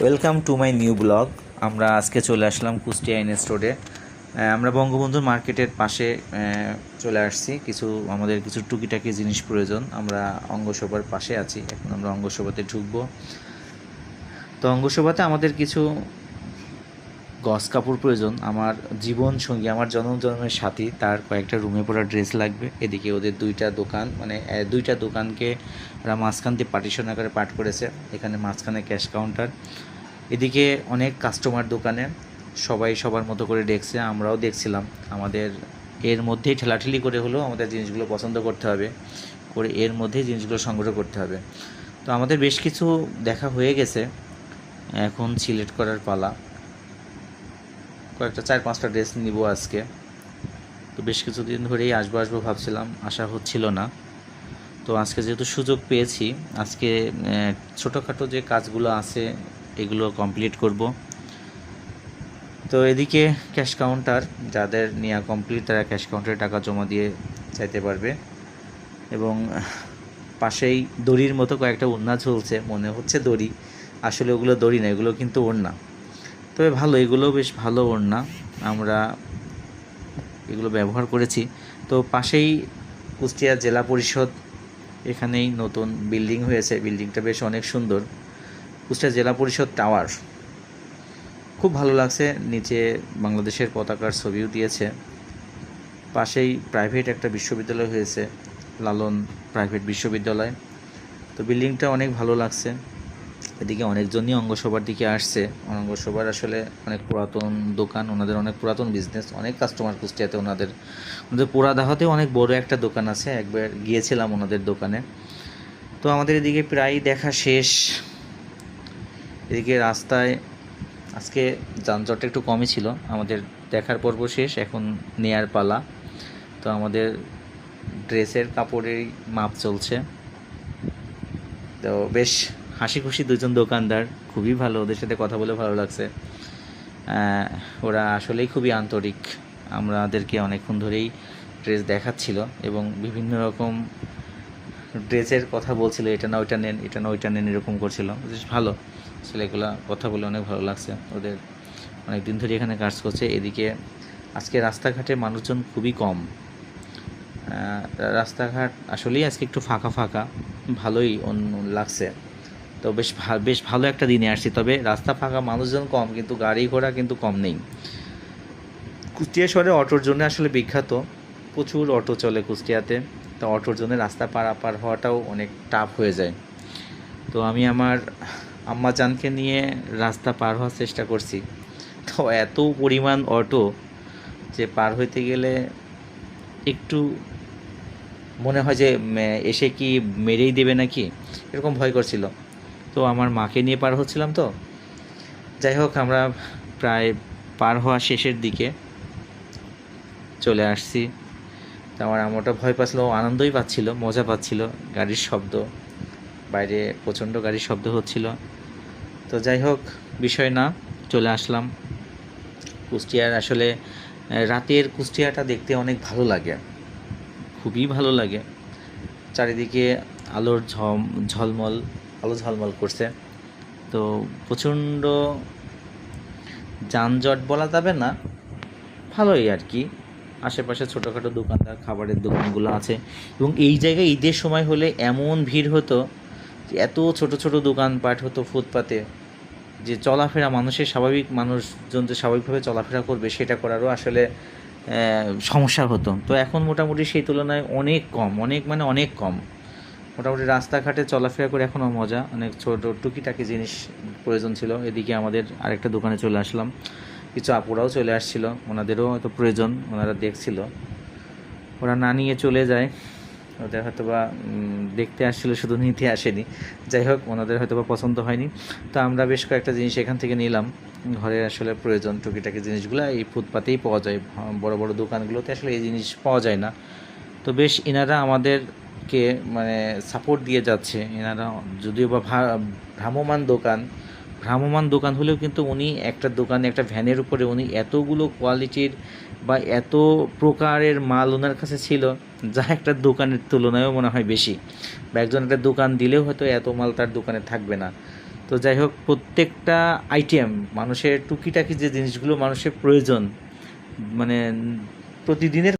Welcome to my new blog আমরা আজকে চলে আসলাম কুষ্টিয়া এনএস স্টোরে আমরা বঙ্গবন্ধুর মার্কেটের পাশে চলে আসছি। কিছু, আমাদের কিছু টুকিটাকি জিনিস প্রয়োজন। আমরা অঙ্গসভার পাশে আছি। এখন আমরা অঙ্গসভাতে ঢুকবো। তো অঙ্গসভাতে আমাদের কিছু গস কাপড় প্রয়োজন, আমার জীবন সঙ্গী, আমার জন্ম জন্মের সাথী, তার কয়েকটা রুমে পড়া ড্রেস লাগবে। এদিকে ওদের দুইটা দোকান মানে দুইটা দোকানকে ওরা মাঝখান দিয়ে পার্টিশন আকারে পাঠ করেছে, এখানে মাঝখানে ক্যাশ কাউন্টার। এদিকে অনেক কাস্টমার দোকানে, সবাই সবার মতো করে দেখছে, আমরাও দেখছিলাম। আমাদের এর মধ্যেই ঠেলাঠেলি করে হলেও আমাদের জিনিসগুলো পছন্দ করতে হবে, করে এর মধ্যেই জিনিসগুলো সংগ্রহ করতে হবে। তো আমাদের বেশ কিছু দেখা হয়ে গেছে, এখন সিলেক্ট করার পালা। কয়েকটা, চার, পাঁচটা ড্রেস নিব আজকে। তো বেশ কিছুদিন ধরেই আসব আসব ভাবছিলাম, আশা হচ্ছিল না। তো আজকে যেহেতু সুযোগ পেয়েছি, আজকে ছোটোখাটো যে কাজগুলো আছে, এগুলো কমপ্লিট করব। তো এদিকে ক্যাশ কাউন্টার যাদের নেওয়া কমপ্লিট তারা ক্যাশ কাউন্টারে টাকা জমা দিয়ে চাইতে পারবে। এবং পাশেই দড়ির মতো কয়েকটা ওড়না ঝুলছে, মনে হচ্ছে দড়ি। আসলে ওগুলো দড়ি না, এগুলো কিন্তু ওড়না। তবে ভালো এগুলো বেশ ভালো ওড়না। আমরা এগুলো ব্যবহার করেছি। তো পাশেই কুষ্টিয়া জেলা পরিষদ এখানেই নতুন বিল্ডিং হয়েছে। বিল্ডিংটা বেশ অনেক সুন্দর। কুষ্টিয়া জেলা পরিষদ টাওয়ার। খুব ভালো লাগছে, নিচে বাংলাদেশের পতাকার ছবিও দিয়েছে। পাশেই প্রাইভেট একটা বিশ্ববিদ্যালয় হয়েছে, লালন প্রাইভেট বিশ্ববিদ্যালয়। তো বিল্ডিংটা অনেক ভালো লাগছে। এদিকে অনেকজনই অঙ্গসভার দিকে আসছে। অঙ্গসভার আসলে অনেক পুরাতন দোকান, ওনাদের অনেক পুরাতন বিজনেস অনেক কাস্টমার কুষ্টিয়াতে ওনাদের ওনাদের পোড়াদাহাতেও অনেক বড় একটা দোকান আছে। একবার গিয়েছিলাম ওনাদের দোকানে। তো আমাদের এদিকে প্রায় দেখা শেষ। এদিকে রাস্তায় আজকে যানজটটা একটু কমই ছিল। আমাদের দেখার পর্ব শেষ, এখন নেয়ার পালা। তো আমাদের ড্রেসের কাপড়ের মাপ চলছে। তো বেশ হাসি খুশি দুজন দোকানদার, খুবই ভালো, ওদের সাথে কথা বলে ভালো লাগছে। ওরা আসলেই খুবই আন্তরিক। আমাদেরকে অনেকক্ষণ ধরেই ড্রেস দেখাচ্ছিল এবং বিভিন্ন রকম ড্রেসের কথা বলছিল, এটা না ওইটা নেন, এটা না ওইটা নেন, এরকম করছিল। বেশ ভালো। ছেলেগুলা কথা বলে অনেক ভালো লাগছে। ওদের অনেক দিন ধরে এখানে কাজ করছে। এদিকে আজকে রাস্তাঘাটে মানুষজন খুবই কম। রাস্তাঘাট আসলেই আজকে একটু ফাঁকা ফাঁকা। ভালোই লাগছে। তো বেশ বেশ ভালো একটা দিনে আসছি। তবে রাস্তা ফাঁকা, মানুষজন কম, কিন্তু গাড়ি ঘোড়া কিন্তু কম নেই। কুষ্টিয়া শহরে অটোর জন্য আসলে বিখ্যাত। প্রচুর অটো চলে কুষ্টিয়াতে। তো অটোর জন্য রাস্তা পারাপার হওয়াটাও অনেক টাফ হয়ে যায়। তো আমি আমার আম্মা জানকে নিয়ে রাস্তা পার হওয়ার চেষ্টা করছি। তো এত পরিমাণ অটো যে পার হইতে গেলে একটু মনে হয় যে এসে কি মেরেই দেবে নাকি? এরকম ভয় করছিল। তো আমার মাকে নিয়ে পার হচ্ছিলাম তো। যাই হোক, আমরা প্রায় পার হওয়া শেষের দিকে চলে আসছি। তো আমার আমটা ভয় পাচ্ছিল আনন্দই পাচ্ছিল, মজা পাচ্ছিল, গাড়ির শব্দ, বাইরে প্রচণ্ড গাড়ির শব্দ হচ্ছিল। তো যাই হোক, বিষয় না, চলে আসলাম। কুষ্টিয়ার আসলে রাতের কুষ্টিয়াটা দেখতে অনেক ভালো লাগে, খুবই ভালো লাগে। চারিদিকে আলোর ঝম, ঝলমল আলো ঝলমল করছে। তো প্রচণ্ড যানজট বলা যাবে না, ভালোই আর কি। আশেপাশে ছোটোখাটো দোকানদার, খাবারের দোকানগুলো আছে। এবং এই জায়গায় ঈদের সময় হলে এমন ভিড় হতো যে এত ছোট ছোট দোকানপাট হতো ফুটপাতে, যে চলাফেরা মানুষের স্বাভাবিক, মানুষজন যে স্বাভাবিকভাবে চলাফেরা করবে সেটা করারও আসলে সমস্যা হতো। তো এখন মোটামুটি সেই তুলনায় অনেক কম, অনেক মানে অনেক কম। মোটামুটি রাস্তাঘাটে চলাফেরা করে এখনও মজা। অনেক ছোট টুকিটাকি জিনিস প্রয়োজন ছিল। এদিকে আমাদের আরেকটা দোকানে চলে আসলাম। কিছু আপুরাও চলে আসছিল। ওনাদেরও হয়তো প্রয়োজন, ওনারা দেখছিল। ওরা না নিয়ে চলে যায়। ওদের হয়তো বা দেখতে আসছিল, শুধু নিতে আসেনি। যাই হোক, ওনাদের হয়তো বা পছন্দ হয়নি। তো আমরা বেশ কয়েকটা জিনিস এখান থেকে নিলাম। ঘরে আসলে প্রয়োজন টুকিটাকি জিনিসগুলো। এই ফুটপাতেই পাওয়া যায়। বড় বড় দোকানগুলোতে আসলে এই জিনিস পাওয়া যায় না। তো বেশ এনারা আমাদেরকে মানে সাপোর্ট দিয়ে যাচ্ছে, এনারা যদিও বা ভ্রাম্যমান দোকান ভ্রাম্যমান দোকান হলেও কিন্তু উনি একটা দোকানে, একটা ভ্যানের উপরে উনি এতগুলো কোয়ালিটির বা এত প্রকারের মাল ওনার কাছে ছিল, যা একটা দোকানের তুলনায়ও মনে হয় বেশি। বা একজন একটা দোকান দিলেও হয়তো এত মাল তার দোকানে থাকবে না। তো যাই হোক, প্রত্যেকটা আইটেম মানুষের টুকিটাকি যে জিনিসগুলো মানুষের প্রয়োজন মানে প্রতিদিনের